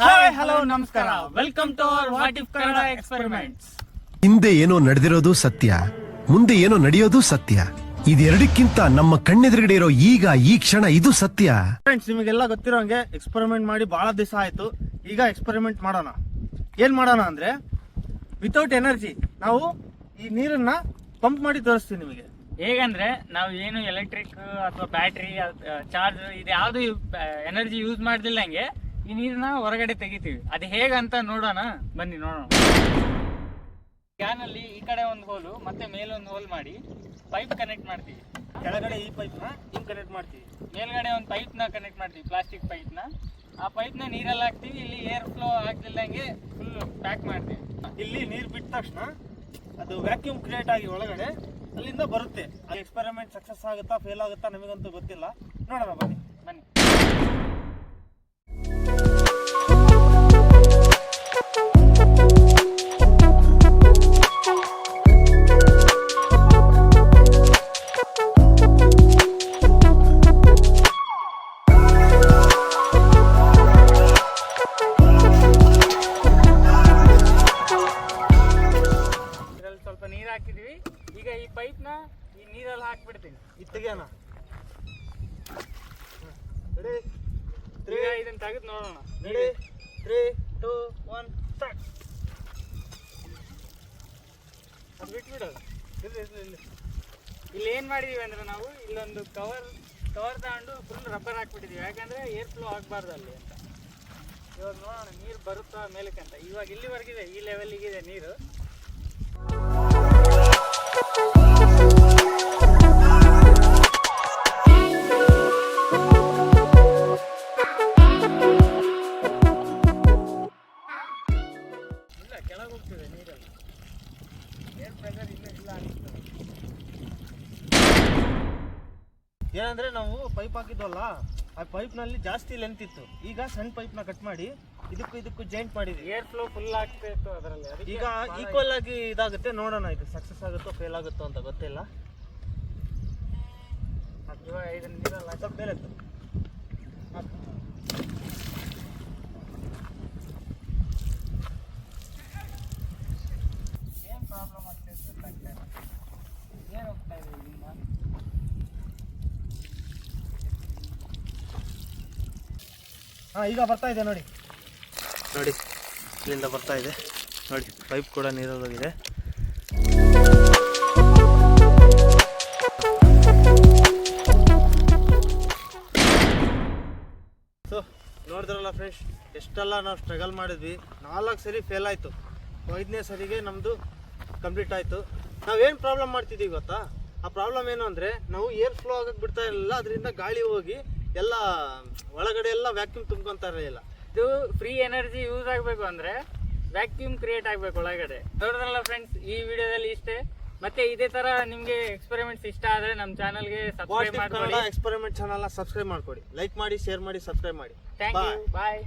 Hi hello ನಮಸ್ಕಾರ welcome to our what if Kannada experiments ಹಿಂದೆ ಏನೋ ನಡೆದಿರೋದು ಸತ್ಯ ಮುಂದೆ ಏನೋ ನಡೆಯೋದು ಸತ್ಯ. ಇದೆರಡಕ್ಕಿಂತ ನಮ್ಮ ಕಣ್ಣೆದುರುಗಡೆ ಇರೋ ಈಗ ಈ ಕ್ಷಣ ಇದು ಸತ್ಯ. ಫ್ರೆಂಡ್ಸ್ ನಿಮಗೆಲ್ಲ ಗೊತ್ತಿರೋ ಹಂಗೆ ಎಕ್ಸ್ಪೆರಿಮೆಂಟ್ ಮಾಡಿ ಬಹಳ ದಿವಸ ಆಯ್ತು. ಈಗ ಎಕ್ಸ್ಪೆರಿಮೆಂಟ್ ಮಾಡೋಣ. ಏನ್ ಮಾಡೋಣ ಅಂದ್ರೆ ವಿತೌಟ್ ಎನರ್ಜಿ ನಾವು ಈ ನೀರನ್ನ ಪಂಪ್ ಮಾಡಿ ತೋರಿಸ್ತೀವಿ ನಿಮಗೆ. ಹೇಗಂದ್ರೆ ನಾವು ಏನು ಎಲೆಕ್ಟ್ರಿಕ್ ಅಥವಾ ಬ್ಯಾಟ್ರಿ ಚಾರ್ಜ್ ಇದು ಯಾವುದು ಎನರ್ಜಿ ಯೂಸ್ ಮಾಡ್ದಿಲ್ಲಂಗೆ ಈ ನೀರನ್ನ ಹೊರಗಡೆ ತೆಗಿತೀವಿ. ಅದು ಹೇಗಂತ ನೋಡೋಣ. ಬನ್ನಿ ನೋಡೋಣ. ಕ್ಯಾನ್ ಅಲ್ಲಿ ಈ ಕಡೆ ಒಂದು ಹೋಲು ಮತ್ತೆ ಮೇಲೊಂದು ಹೋಲ್ ಮಾಡಿ ಪೈಪ್ ಕನೆಕ್ಟ್ ಮಾಡ್ತೀವಿ. ಕೆಳಗಡೆ ಈ ಪೈಪ್ನ ಹಿಂಗ್ ಕನೆಕ್ಟ್ ಮಾಡ್ತೀವಿ. ಮೇಲ್ಗಡೆ ಒಂದು ಪೈಪ್ನ ಕನೆಕ್ಟ್ ಮಾಡ್ತೀವಿ ಪ್ಲಾಸ್ಟಿಕ್ ಪೈಪ್ನ. ಆ ಪೈಪ್ನ ನ ನೀರಲ್ಲಿ ಹಾಕ್ತಿವಿ ಇಲ್ಲಿ ಏರ್ ಫ್ಲೋ ಆಗ್ತಿಲ್ದಂಗೆ ಫುಲ್ ಪ್ಯಾಕ್ ಮಾಡ್ತೀವಿ. ಇಲ್ಲಿ ನೀರು ಬಿಟ್ಟ ತಕ್ಷಣ ಅದು ವ್ಯಾಕ್ಯೂಮ್ ಕ್ರಿಯೇಟ್ ಆಗಿ ಒಳಗಡೆ ಅಲ್ಲಿಂದ ಬರುತ್ತೆ. ಆ ಎಕ್ಸ್ಪೆರಿಮೆಂಟ್ ಸಕ್ಸಸ್ ಆಗುತ್ತಾ ಫೇಲ್ ಆಗುತ್ತಾ ನಮಗಂತೂ ಗೊತ್ತಿಲ್ಲ. ನೋಡೋಣ ಬನ್ನಿ. ಹಾಕಿದ್ವಿ. ಈಗ ಈ ಪೈಪ್ನ ಈ ನೀರಲ್ಲಿ ಹಾಕ್ಬಿಡ್ತೀನಿ. ಇದು ತೆಗಿಯೋಣ ತ್ರೀ ಇದನ್ನ ತೆಗೆದು ನೋಡೋಣ. Ready three two one start ಅದು ಬಿಟ್ಬಿಡೋದು ಇಲ್ಲಿ ಇಲ್ಲಿ ಇಲ್ಲಿ. ಏನ್ ಮಾಡಿದೀವಿ ಅಂದ್ರೆ ನಾವು ಇಲ್ಲೊಂದು ಕವರ್ ಕವರ್ ತಗೊಂಡು ಫುಲ್ ರಬ್ಬರ್ ಹಾಕ್ಬಿಟ್ಟಿದೀವಿ. ಯಾಕಂದ್ರೆ ಏರ್ ಫ್ಲೋ ಆಗಬಾರ್ದು ಅಲ್ಲಿ ಅಂತ. ಇವಾಗ ನೋಡೋಣ ನೀರು ಬರುತ್ತಾ ಮೇಲಕ್ಕೆ ಅಂತ. ಇವಾಗ ಇಲ್ಲಿವರೆಗಿದೆ ಈ ಲೆವೆಲ್ಗಿದೆ ನೀರು. ಏನಂದ್ರೆ ನಾವು ಪೈಪ್ ಹಾಕಿದ್ವಲ್ಲ? ಆ ಪೈಪ್ನಲ್ಲಿ ಜಾಸ್ತಿ ಲೆಂತ್ ಇತ್ತು. ಈಗ ಸಣ್ಣ ಪೈಪ್ನ ಕಟ್ ಮಾಡಿ ಇದಕ್ಕೂ ಇದಕ್ಕೂ ಜಾಯಿಂಟ್ ಮಾಡಿದ್ವಿ ಏರ್ ಫ್ಲೋ ಫುಲ್ ಆಗ್ತಾ ಇತ್ತು ಅದರಲ್ಲಿ ಈಗ ಈಕ್ವಲ್ ಆಗಿ ಇದಾಗುತ್ತೆ. ನೋಡೋಣ ಇದು ಸಕ್ಸಸ್ ಆಗುತ್ತೋ ಫೇಲ್ ಆಗುತ್ತೋ ಅಂತ ಗೊತ್ತಿಲ್ಲ. ಇವಾಗ ಇದನ್ನ ನೀರಲ್ಲ ಸ್ವಲ್ಪ ಮೇಲೆ ಎತ್ತು. ಏನು ಪ್ರಾಬ್ಲಮ್ ಆಗ್ತಿದೆ ಗೊತ್ತಾಗ್ತಾ ಇಲ್ಲ ಏನು ಹೋಗ್ತಾ ಇದೆ ಇಲ್ಲಿಂದ ಹಾ, ಈಗ ಬರ್ತಾ ಇದೆ, ನೋಡಿ. ನೋಡಿ, ಇಲ್ಲಿಂದ ಬರ್ತಾ ಇದೆ. ನೋಡಿ ಪೈಪ್ ಕೂಡ ನೀರಲ್ಲೋಗಿದೆ ಸೊ ನೋಡಿದ್ರಲ್ಲ ಫ್ರೆಂಡ್ಸ್ ಎಷ್ಟೆಲ್ಲ ನಾವು ಸ್ಟ್ರಗಲ್ ಮಾಡಿದ್ವಿ. ನಾಲ್ಕು ಸರಿ ಫೇಲ್ ಆಯಿತು. ಐದನೇ ಸರಿಗೆ ನಮ್ಮದು ಕಂಪ್ಲೀಟ್ ಆಯಿತು. ನಾವೇನು ಪ್ರಾಬ್ಲಮ್ ಮಾಡ್ತಿದ್ದೀವಿ ಗೊತ್ತಾ? ಆ ಪ್ರಾಬ್ಲಮ್ ಏನು ಅಂದರೆ, ನಾವು ಏರ್ ಫ್ಲೋ ಆಗಕ್ಕೆ ಬಿಡ್ತಾ ಇರಲಿಲ್ಲ, ಅದರಿಂದ ಗಾಳಿ ಹೋಗಿ ಎಲ್ಲ ಒಳಗಡೆ ಎಲ್ಲ ವ್ಯಾಕ್ಯೂಮ್ ತುಂಬ್ಕೊಂತಾರೆ ಇಲ್ಲ. ಇದು ಫ್ರೀ ಎನರ್ಜಿ ಯೂಸ್ ಆಗಬೇಕು ಅಂದ್ರೆ ವ್ಯಾಕ್ಯೂಮ್ ಕ್ರಿಯೇಟ್ ಆಗಬೇಕು ಒಳಗಡೆ. ನೋಡಿದ್ರಲ್ಲ ಫ್ರೆಂಡ್ಸ್ ಈ ವಿಡಿಯೋದಲ್ಲಿ ಇಷ್ಟೇ. ಮತ್ತೆ ಇದೇ ತರ ನಿಮ್ಗೆ ಎಕ್ಸ್ಪೆರಿಮೆಂಟ್ಸ್ ಇಷ್ಟ ಆದ್ರೆ ನಮ್ಮ ಚಾನಲ್ಗೆ ಗೆ ಸಬ್ಸ್ಕ್ರೈಬ್ ಮಾಡ್ಕೊಳ್ಳಿ ಎಕ್ಸ್ಪೆರಿಮೆಂಟ್ ಚಾನಲ್ನ ಸಬ್ಸ್ಕ್ರೈಬ್ ಮಾಡ್ಕೊಡಿ. ಲೈಕ್ ಮಾಡಿ ಶೇರ್ ಮಾಡಿ ಸಬ್ಸ್ಕ್ರೈಬ್ ಮಾಡಿ. Thank you. ಬಾಯ್